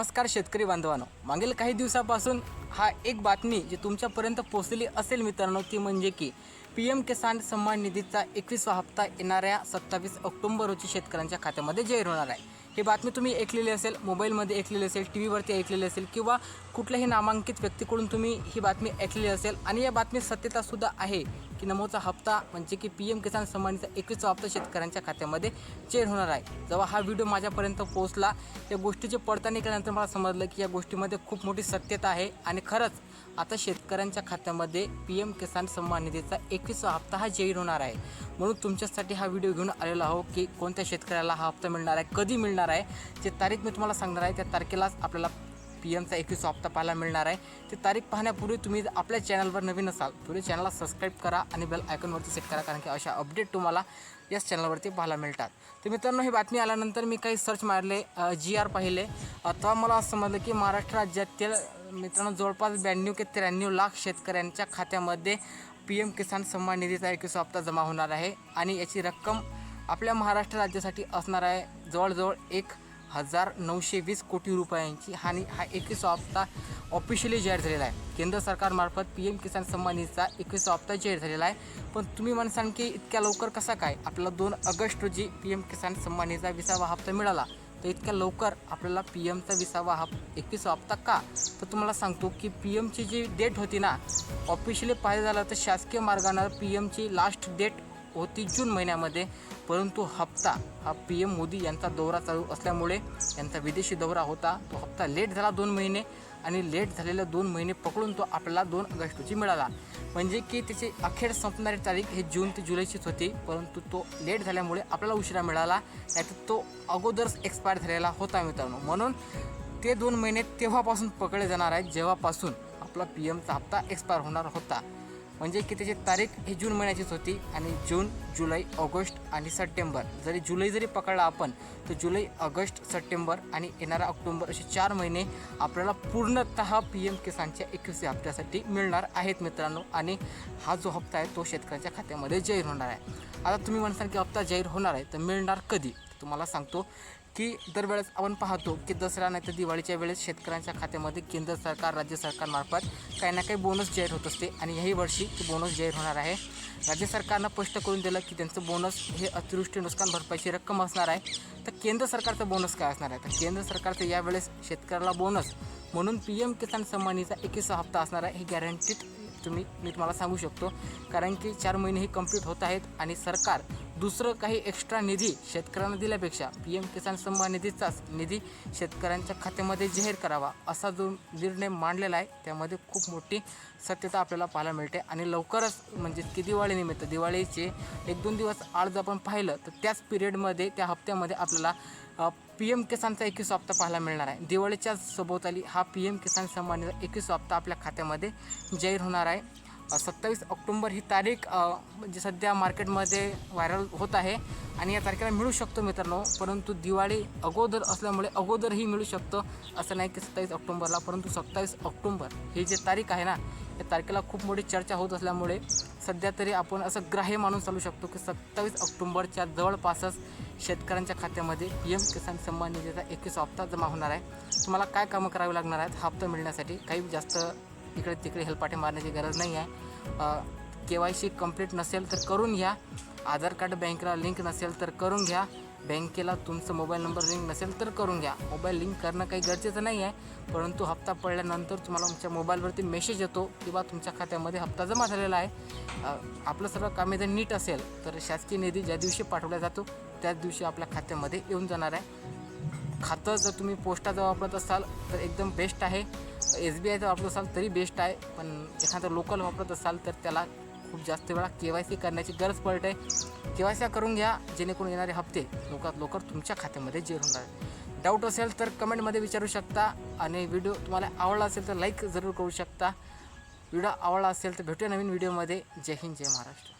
नमस्कार शेतकरी बांधवांनो. मागील काही दिवसापासून हा एक बातमी जी तुमच्यापर्यंत पोहोचलेली असेल मित्रांनो ती म्हणजे की पी एम किसान सन्मान निधीचा एकवीसवा हप्ता येणाऱ्या सत्तावीस ऑक्टोबर रोजी शेतकऱ्यांच्या खात्यामध्ये जाहीर होणार आहे. ही बातमी तुम्ही ऐकलेली असेल मोबाईलमध्ये ऐकलेली असेल टी व्हीवरती ऐकलेली असेल किंवा कुठल्याही नामांकित व्यक्तीकडून तुम्ही ही बातमी ऐकलेली असेल आणि या बातमीत सत्यतासुद्धा आहे की नमोचा हप्ता म्हणजे की पी एम किसान संबंधीचा एकवीसवा हप्ता शेतकऱ्यांच्या खात्यामध्ये चेर होणार आहे. जेव्हा हा व्हिडिओ माझ्यापर्यंत पोहोचला या गोष्टीची पडताळणी केल्यानंतर मला समजलं की या गोष्टीमध्ये खूप मोठी सत्यता आहे आणि खरंच आता शेतकऱ्यांच्या खात्यामध्ये पी एम किसान सन्मान निधीचा एकवीसवा हप्ता हा जाहीर होणार आहे. म्हणून तुमच्यासाठी हा व्हिडिओ घेऊन आलेलो आहो की कोणत्या शेतकऱ्याला हा हप्ता मिळणार आहे कधी मिळणार आहे जे तारीख मी तुम्हाला सांगणार आहे त्या तारखेलाच आपल्याला पी एमचा एकवीस हप्ता पाहायला मिळणार आहे. ती तारीख पाहण्यापूर्वी तुम्ही आपल्या चॅनलवर नवीन असाल तुम्ही चॅनलला सबस्क्राईब करा आणि बेल आयकॉनवरती सेट करा कारण की अशा अपडेट तुम्हाला याच चॅनलवरती पाहायला मिळतात. तर मित्रांनो ही बातमी आल्यानंतर मी काही सर्च मारले जी आर पाहिले. तेव्हा मला असं समजलं की महाराष्ट्र राज्यातील मित्रांनो जवळपास ब्याण्णव ते त्र्याण्णव लाख शेतकऱ्यांच्या खात्यामध्ये पी एम किसान सन्मान निधीचा एकवीस हप्ता जमा होणार आहे आणि याची रक्कम आपल्या महाराष्ट्र राज्यासाठी असणार आहे. जवळजवळ एक हजार नऊशे वीस कोटी रुपयांची आणि हा एकवीसवा हप्ता ऑफिशियली जाहीर झालेला आहे. केंद्र सरकारमार्फत पी एम किसान सन्मान निधीचा हप्ता जाहीर झालेला आहे. पण तुम्ही म्हणसान की इतक्या लवकर कसा काय? आपल्याला दोन ऑगस्ट रोजी पी एम किसान सन्मान निधीचा विसावा हप्ता मिळाला. तर इतक्या लवकर आपल्याला पी एमचा विसावा हप एकवीसवा हप्ता का? तर तुम्हाला सांगतो की पी एमची जी डेट होती ना ऑफिशियली पाहिजे झालं तर शासकीय मार्गानं पी एमची लास्ट डेट होती जून महिन्यामध्ये. परंतु हप्ता हा पी एम मोदी यांचा दौरा चालू असल्यामुळे यांचा विदेशी दौरा होता. तो हप्ता लेट झाला दोन महिने आणि लेट झालेले दोन महिने पकडून तो आपल्याला दोन ऑगस्ट रोजी मिळाला. म्हणजे की त्याची अखेर संपणारी तारीख हे जून ते जुलैचीच होती. परंतु तो लेट झाल्यामुळे आपल्याला उशिरा मिळाला. त्यात तो अगोदरच एक्सपायर झालेला होता मित्रांनो. म्हणून ते दोन महिने तेव्हापासून पकडले जाणार आहेत. जेव्हापासून आपला पी एमचा हप्ता एक्सपायर होणार होता. म्हणजे की त्याची तारीख ही जून महिन्याचीच होती आणि जून जुलै ऑगस्ट आणि सप्टेंबर. जरी जुलै जरी पकडला आपण तर जुलै ऑगस्ट सप्टेंबर आणि येणारा ऑक्टोबर असे चार महिने आपल्याला पूर्णतः पी एम किसानच्या एकवीसव्या हप्त्यासाठी मिळणार आहेत मित्रांनो. आणि हा जो हप्ता आहे तो शेतकऱ्यांच्या खात्यामध्ये जाहीर होणार आहे. आता तुम्ही म्हणसाल की हप्ता जाहीर होणार आहे तर मिळणार कधी? तुम्हाला सांगतो की दरवेळेस आपण पाहतो की दसरा नाही तर दिवाळीच्या वेळेस शेतकऱ्यांच्या खात्यामध्ये केंद्र सरकार राज्य सरकारमार्फत काही ना काही बोनस जाहीर होत असते आणि याही वर्षी ते बोनस जाहीर होणार आहे. राज्य सरकारनं स्पष्ट करून दिलं की त्यांचं बोनस हे अतिवृष्टी नुकसान भरपाईची रक्कम असणार आहे. तर केंद्र सरकारचं बोनस काय असणार आहे? तर केंद्र सरकारचं यावेळेस शेतकऱ्याला बोनस म्हणून पी एम किसान सन्मानीचा एकवीसवा हप्ता असणार आहे. हे गॅरंटीड तुम्ही मी तुम्हाला सांगू शकतो. कारण की चार महिने हे कंप्लीट होत आहेत आणि सरकार दुसरं काही एक्स्ट्रा निधी शेतकऱ्यांना दिल्यापेक्षा पी एम किसान सन्मान निधीचाच निधी शेतकऱ्यांच्या खात्यामध्ये जाहीर करावा असा जो निर्णय मांडलेला आहे त्यामध्ये खूप मोठी सत्यता आपल्याला पाहायला मिळते. आणि लवकरच म्हणजे की दिवाळीनिमित्त दिवाळीचे एक दोन दिवस आज जर आपण पाहिलं तर त्याच पिरियडमध्ये त्या हप्त्यामध्ये आपल्याला पी एम किसानचा एकवीस हप्ता पाहायला मिळणार आहे. दिवाळीच्या सभोवताली हा पी एम किसान सन्मान एकवीस हप्ता आपल्या खात्यामध्ये जाहीर होणार आहे. सत्तावीस ऑक्टोंबर ही तारीख जी म्हणजे सध्या मार्केटमध्ये व्हायरल होत आहे. आणि या तारखेला मिळू शकतो मित्रांनो. परंतु दिवाळी अगोदर असल्यामुळे अगोदरही मिळू शकतं असं नाही की सत्तावीस ऑक्टोंबरला परंतु सत्तावीस ऑक्टोंबर ही जी तारीख आहे ना या तारखेला खूप मोठी चर्चा होत असल्यामुळे सध्या तरी आपण असं ग्राह्य मानून चालू शकतो की सत्तावीस ऑक्टोंबरच्या जवळपासच शेतकऱ्यांच्या खात्यामध्ये पी एम किसान सन्मान निधीचा एकवीस हप्ता जमा होणार आहे. तुम्हाला काय कामं करावी लागणार आहेत हा हप्ता मिळण्यासाठी? काही जास्त इकडे तिकडे हेलपाटे मारण्याची गरज नाही आहे. के वाय सी कंप्लीट नसेल तर करून घ्या. आधार कार्ड बँकेला लिंक नसेल तर करून घ्या. बँकेला तुमचं मोबाईल नंबर लिंक नसेल तर करून घ्या. मोबाईल लिंक करणं काही गरजेचं नाही आहे परंतु हप्ता पडल्यानंतर तुम्हाला तुमच्या मोबाईलवरती मेसेज येतो किंवा तुमच्या खात्यामध्ये हप्ता जमा झालेला आहे. आपलं सर्व कामे जर नीट असेल तर शासकीय निधी ज्या दिवशी पाठवला जातो त्याच दिवशी आपल्या खात्यामध्ये येऊन जाणार आहे. खातं जर तुम्ही पोस्टाचं वापरत असाल तर एकदम बेस्ट आहे. एस बी आयचं वापरत असाल तरी बेस्ट आहे. पण एखादं लोकल वापरत असाल तर त्याला खूप जास्त वेळा के वाय सी करण्याची गरज पडते. के वाय सी करून घ्या जेणेकरून येणारे हप्ते लवकरात लवकर तुमच्या खात्यामध्ये जे होणार डाऊट असेल तर कमेंटमध्ये विचारू शकता आणि व्हिडिओ तुम्हाला आवडला असेल तर लाईक जरूर करू शकता. व्हिडिओ आवडला असेल तर भेटूया नवीन व्हिडिओमध्ये जय हिंद जय महाराष्ट्र.